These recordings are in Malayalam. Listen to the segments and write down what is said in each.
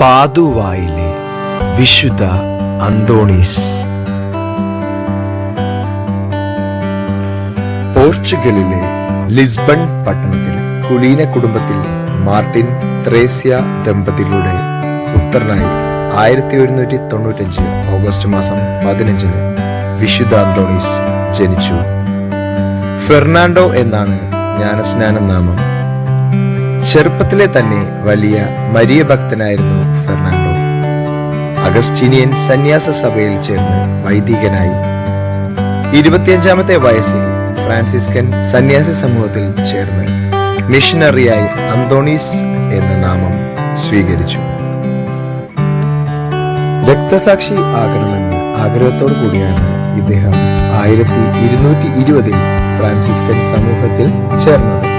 പാതുവായിലെ വിശുദ്ധ അന്തോണീസ്. പോർച്ചുഗലിലെ ലിസ്ബൺ പട്ടണത്തിൽ കുലീന കുടുംബത്തിൽ മാർട്ടിൻ ത്രേസ്യ ദമ്പതികളുടെ പുത്രനായി ആയിരത്തി ഒരുന്നൂറ്റി തൊണ്ണൂറ്റഞ്ച് ഓഗസ്റ്റ് മാസം പതിനഞ്ചിന് വിശുദ്ധ അന്തോണീസ് ജനിച്ചു. ഫെർണാണ്ടോ എന്നാണ് ജ്ഞാനസ്നാന നാമം. ചെറുപ്പത്തിലെ തന്നെ വലിയ മരിയ ഭക്തനായിരുന്നു ഫെർണാണ്ടോ. അഗസ്റ്റീനിയൻ സന്യാസ സഭയിൽ ചേർന്ന് വൈദികനായി. ഇരുപത്തിയഞ്ചാമത്തെ വയസ്സിൽ ഫ്രാൻസിസ്കൻ സന്യാസി സമൂഹത്തിൽ ചേർന്ന് മിഷനറിയായി അന്തോണീസ് എന്ന നാമം സ്വീകരിച്ചു. രക്തസാക്ഷി ആകണമെന്ന് ആഗ്രഹത്തോടു കൂടിയാണ് ഇദ്ദേഹം ആയിരത്തി ഇരുന്നൂറ്റി ഇരുപതിൽ ഫ്രാൻസിസ്കൻ സമൂഹത്തിൽ ചേർന്നത്.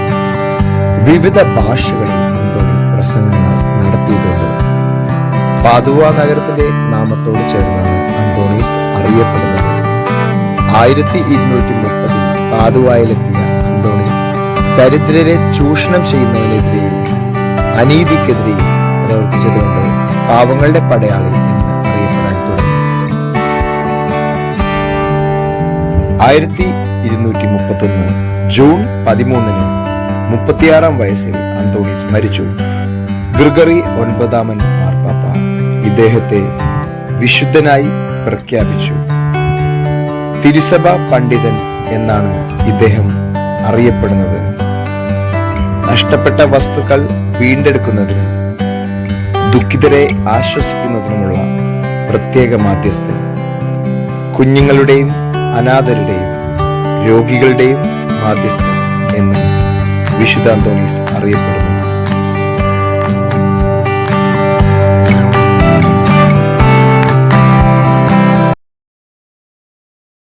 വിവിധ ഭാഷകളിൽ അന്തോണി പ്രസംഗങ്ങൾ നടത്തിയിട്ടുണ്ട്. പാതുവ നഗരത്തിന്റെ നാമത്തോട് ചേർന്നാണ് അന്തോണീസ് അറിയപ്പെടുന്നത്. ആയിരത്തി ഇരുന്നൂറ്റി മുപ്പതിൽ പാതുവായിലെത്തിയ അന്തോണി ദരിദ്രരെ ചൂഷണം ചെയ്യുന്നതിനെതിരെയും അനീതിക്കെതിരെയും പ്രവർത്തിച്ചതുകൊണ്ട് പാവങ്ങളുടെ പടയാളി എന്ന് അറിയപ്പെടാൻ തുടങ്ങി. ആയിരത്തി ഇരുന്നൂറ്റി മുപ്പത്തൊന്ന് ജൂൺ പതിമൂന്നിന് മുപ്പത്തിയാറാം വയസ്സിൽ അന്തോണീസ് മരിച്ചു. ഗ്രിഗറി ഒൻപതാമൻ മാർപ്പാപ്പ ഇദ്ദേഹത്തെ വിശുദ്ധനായി പ്രഖ്യാപിച്ചു. തിരുസഭ പണ്ഡിതൻ എന്നാണ് ഇദ്ദേഹം അറിയപ്പെടുന്നത്. നഷ്ടപ്പെട്ട വസ്തുക്കൾ വീണ്ടെടുക്കുന്നതിനും ദുഃഖിതരെ ആശ്വസിക്കുന്നതിനുമുള്ള പ്രത്യേക മാധ്യസ്ഥൻ. കുഞ്ഞുങ്ങളുടെയും അനാഥരുടെയും രോഗികളുടെയും മാധ്യസ്ഥൻ എന്നും വിശുദ്ധ അന്തോണീസ് അറിയപ്പെടുന്നു.